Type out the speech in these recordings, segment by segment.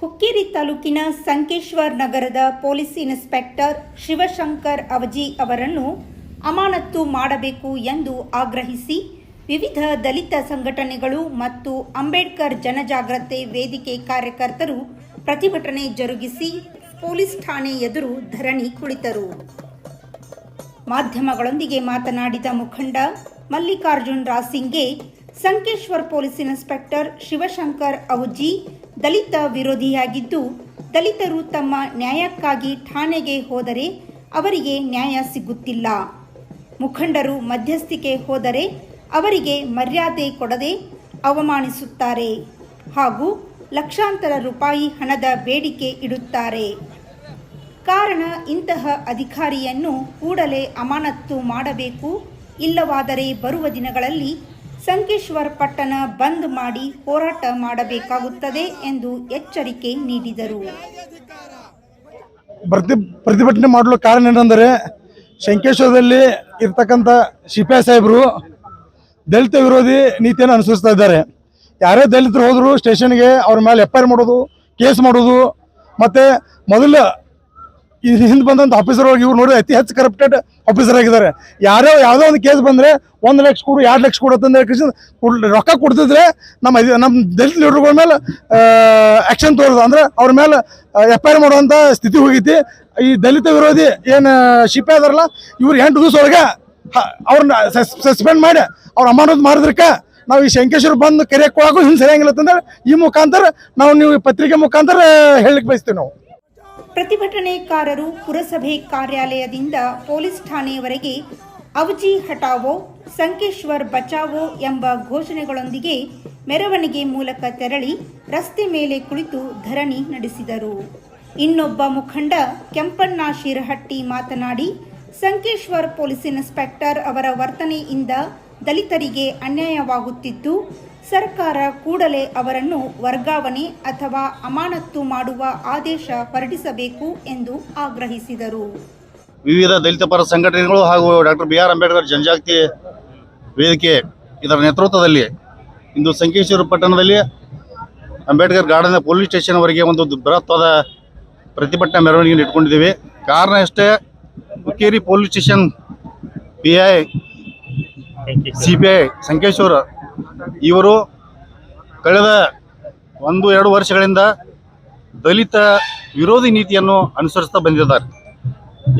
ಹುಕ್ಕೇರಿ ತಾಲೂಕಿನ ಸಂಕೇಶ್ವರ್ ನಗರದ police inspector Shivashankar ಅವಜಿ ಅವರನ್ನು ಅಮಾನತ್ತು ಮಾಡಬೇಕು ಎಂದು ಆಗ್ರಹಿಸಿ ವಿವಿಧ ದಲಿತ ಸಂಘಟನೆಗಳು ಮತ್ತು ಅಂಬೇಡ್ಕರ್ ಜನಜಾಗ್ರತೆ ವೇದಿಕೆ ಕಾರ್ಯಕರ್ತರು ಪ್ರತಿಭಟನೆ ಜರುಗಿಸಿ ಪೊಲೀಸ್ ಠಾಣೆ ಎದುರು ಧರಣಿ ಕುಳಿತರು. ಮಾಧ್ಯಮಗಳೊಂದಿಗೆ ಮಾತನಾಡಿದ ಮುಖಂಡ ಮಲ್ಲಿಕಾರ್ಜುನ್ ರಾಸಿಂಗೆ, ಸಂಕೇಶ್ವರ್ ಪೊಲೀಸ್ ಇನ್ಸ್ಪೆಕ್ಟರ್ ಶಿವಶಂಕರ್ ಅಹುಜಿ ದಲಿತ ವಿರೋಧಿಯಾಗಿದ್ದು, ದಲಿತರು ತಮ್ಮ ನ್ಯಾಯಕ್ಕಾಗಿ ಠಾಣೆಗೆ ಹೋದರೆ ಅವರಿಗೆ ನ್ಯಾಯ ಸಿಗುತ್ತಿಲ್ಲ. ಮುಖಂಡರು ಮಧ್ಯಸ್ಥಿಕೆ ಹೋದರೆ ಅವರಿಗೆ ಮರ್ಯಾದೆ ಕೊಡದೆ ಅವಮಾನಿಸುತ್ತಾರೆ ಹಾಗೂ ಲಕ್ಷಾಂತರ ರೂಪಾಯಿ ಹಣದ ಬೇಡಿಕೆ ಇಡುತ್ತಾರೆ. ಕಾರಣ, ಇಂತಹ ಅಧಿಕಾರಿಯನ್ನು ಕೂಡಲೇ ಅಮಾನತ್ತು ಮಾಡಬೇಕು. ಇಲ್ಲವಾದರೆ ಬರುವ ದಿನಗಳಲ್ಲಿ ಸಂಕೇಶ್ವರ್ ಪಟ್ಟಣ ಬಂದ್ ಮಾಡಿ ಹೋರಾಟ ಮಾಡಬೇಕಾಗುತ್ತದೆ ಎಂದು ಎಚ್ಚರಿಕೆ ನೀಡಿದರು. ಪ್ರತಿ ಪ್ರತಿಭಟನೆ ಮಾಡಲು ಕಾರಣ ಏನಂದರೆ, ಶಂಕೇಶ್ವರದಲ್ಲಿ ಇರ್ತಕ್ಕಂಥ ಶಿಪ್ಯಾ ಸಾಹೇಬರು ದಲಿತ ವಿರೋಧಿ ನೀತಿಯನ್ನು ಅನುಸರಿಸ್ತಾ ಇದ್ದಾರೆ. ಯಾರೇ ದಲಿತರು ಹೋದರೂ ಸ್ಟೇಷನ್ಗೆ ಅವ್ರ ಮೇಲೆ ಎಫ್ ಮಾಡೋದು, ಕೇಸ್ ಮಾಡೋದು, ಮತ್ತೆ ಮೊದಲು ಈ ಹಿಂದೆ ಬಂದಂಥ ಆಫೀಸರ್ ಇವ್ರು ನೋಡಿ ಅತಿ ಹೆಚ್ಚು ಕರಪ್ಟೆಡ್ ಆಫೀಸರ್ ಆಗಿದ್ದಾರೆ. ಯಾರೋ ಯಾವುದೋ ಒಂದು ಕೇಸ್ ಬಂದರೆ ಒಂದು ಲಕ್ಷ ಕೊಡು, ಎರಡು ಲಕ್ಷ ಕೊಡು ಕೊಡ್- ರೊಕ್ಕ ಕೊಡ್ತಿದ್ರೆ ನಮ್ಮ ನಮ್ಮ ದಲಿತ ಲೀಡರ್ಗಳ ಮೇಲೆ ಆಕ್ಷನ್ ತೋರೋದು ಅಂದ್ರೆ ಅವ್ರ ಮೇಲೆ ಎಫ್ ಐ ಆರ್ ಮಾಡುವಂಥ ಸ್ಥಿತಿ ಹೋಗೈತಿ. ಈ ದಲಿತ ವಿರೋಧಿ ಏನು ಶಿಪೆ ಅದಾರಲ್ಲ, ಇವ್ರು ಎಂಟು ದಿವಸ ಒಳಗೆ ಅವ್ರನ್ನ ಸಸ್ಪೆಂಡ್ ಮಾಡಿ ಅವ್ರ ಅಮಾನತ್ ಮಾಡಿದ್ರಕ್ಕೆ ನಾವು ಈ ಶಂಕೇಶ್ವರ ಬಂದು ಕೆರೆ ಕೊಡೋಕ್ಕೂ ಸರಿಯಾಗಿಲ್ಲ ಅಂತಂದ್ರೆ ಈ ಮುಖಾಂತರ ನಾವು ನೀವು ಪತ್ರಿಕೆ ಮುಖಾಂತರ ಹೇಳಲಿಕ್ಕೆ ಬಯಸ್ತೀವಿ ನಾವು. ಪ್ರತಿಭಟನೆಕಾರರು ಪುರಸಭೆ ಕಾರ್ಯಾಲಯದಿಂದ ಪೊಲೀಸ್ ಠಾಣೆಯವರೆಗೆ ಅವಜಿ ಹಟಾವೋ, ಸಂಕೇಶ್ವರ್ ಬಚಾವೋ ಎಂಬ ಘೋಷಣೆಗಳೊಂದಿಗೆ ಮೆರವಣಿಗೆ ಮೂಲಕ ತೆರಳಿ ರಸ್ತೆ ಮೇಲೆ ಕುಳಿತು ಧರಣಿ ನಡೆಸಿದರು. ಇನ್ನೊಬ್ಬ ಮುಖಂಡ ಕೆಂಪಣ್ಣ ಶಿರಹಟ್ಟಿ ಮಾತನಾಡಿ ಸಂಕೇಶ್ವರ್ ಪೊಲೀಸ್ ಇನ್ಸ್ಪೆಕ್ಟರ್ ಅವರ ವರ್ತನೆಯಿಂದ ದಲಿತರಿಗೆ ಅನ್ಯಾಯವಾಗುತ್ತಿದ್ದು, ಸರ್ಕಾರ ಕೂಡಲೇ ಅವರನ್ನು ವರ್ಗಾವಣೆ ಅಥವಾ ಅಮಾನತ್ತು ಮಾಡುವ ಆದೇಶ ಹೊರಡಿಸಬೇಕು ಎಂದು ಆಗ್ರಹಿಸಿದರು. ವಿವಿಧ ದಲಿತ ಪರ ಸಂಘಟನೆಗಳು ಹಾಗೂ ಡಾಕ್ಟರ್ ಬಿ ಆರ್ ಅಂಬೇಡ್ಕರ್ ಜನಜಾಗೃತಿ ವೇದಿಕೆ ಇದರ ನೇತೃತ್ವದಲ್ಲಿ ಇಂದು ಸಂಕೇಶ್ವರ ಪಟ್ಟಣದಲ್ಲಿ ಅಂಬೇಡ್ಕರ್ ಗಾರ್ಡನ್ ಪೊಲೀಸ್ ಸ್ಟೇಷನ್ವರೆಗೆ ಒಂದು ಬೃಹತ್ವಾದ ಪ್ರತಿಭಟನಾ ಮೆರವಣಿಗೆ ಇಟ್ಕೊಂಡಿದ್ದೀವಿ. ಕಾರಣ ಅಷ್ಟೇ Hukkeri police station P I C B I Sankeshwar ಇವರು ಕಳೆದ ಒಂದು ಎರಡು ವರ್ಷಗಳಿಂದ ದಲಿತ ವಿರೋಧಿ ನೀತಿಯನ್ನು ಅನುಸರಿಸ್ತಾ ಬಂದಿದ್ದಾರೆ.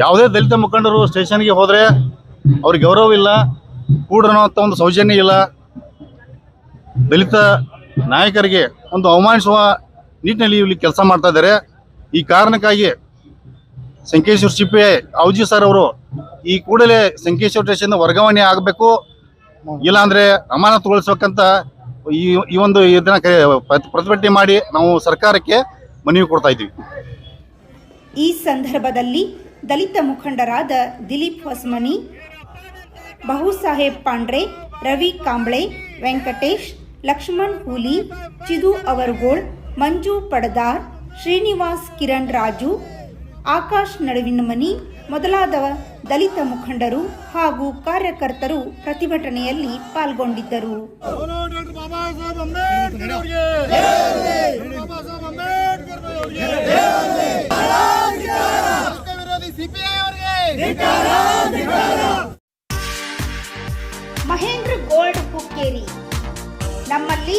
ಯಾವುದೇ ದಲಿತ ಮುಖಂಡರು ಸ್ಟೇಷನ್ಗೆ ಹೋದರೆ ಅವ್ರಿಗೆ ಗೌರವ ಇಲ್ಲ ಕೂಡನೋ ಅಂತ ಒಂದು ಸೌಜನ್ಯ ಇಲ್ಲ. ದಲಿತ ನಾಯಕರಿಗೆ ಒಂದು ಅವಮಾನಿಸುವ ನಿಟ್ಟಿನಲ್ಲಿ ಇಲ್ಲಿ ಕೆಲಸ ಮಾಡ್ತಾ ಇದ್ದಾರೆ. ಈ ಕಾರಣಕ್ಕಾಗಿ ಸಂಕೇಶ್ವರ ಸಿಪಿ ಔಜಿ ಸರ್ ಅವರು, ಈ ಕೂಡಲೇ ಸಂಕೇಶ್ವರ ಸ್ಟೇಷನ್ ವರ್ಗಾವಣೆ ಆಗಬೇಕು. ಇಲ್ಲಾಂದ್ರೆ ಅಮಾನತುಗೊಳಿಸ್ಬೇಕಂತ ಈ ಈ ಒಂದು ಇದನ್ನ ಪ್ರತಿಭಟನೆ ಮಾಡಿ ನಾವು ಸರ್ಕಾರಕ್ಕೆ ಮನವಿ ಕೊಡ್ತಾ ಇದ್ದೀವಿ ಈ ಸಂದರ್ಭದಲ್ಲಿ ದಲಿತ ಮುಖಂಡರಾದ ದಿಲೀಪ್ ಹೊಸಮನಿ, ಬಹುಸಾಹೇಬ್ ಪಾಂಡ್ರೆ, ರವಿ ಕಾಂಬ್ಳೆ, ವೆಂಕಟೇಶ್, ಲಕ್ಷ್ಮಣ್ ಹೂಲಿ, ಚಿದು ಅವರ್ಗೋಳ್, ಮಂಜು ಪಡದಾರ್, ಶ್ರೀನಿವಾಸ್ ಕಿರಣ್ ರಾಜು ಆಕಾಶ್ ನಡುವಿನ ಮನಿ ಮೊದಲಾದ ದಲಿತ ಮುಖಂಡರು ಹಾಗೂ ಕಾರ್ಯಕರ್ತರು ಪ್ರತಿಭಟನೆಯಲ್ಲಿ ಪಾಲ್ಗೊಂಡಿದ್ದರು. ಮಹೇಂದ್ರ ಗೋಲ್ಡ್ ಹುಕ್ಕೇರಿ ನಮ್ಮಲ್ಲಿ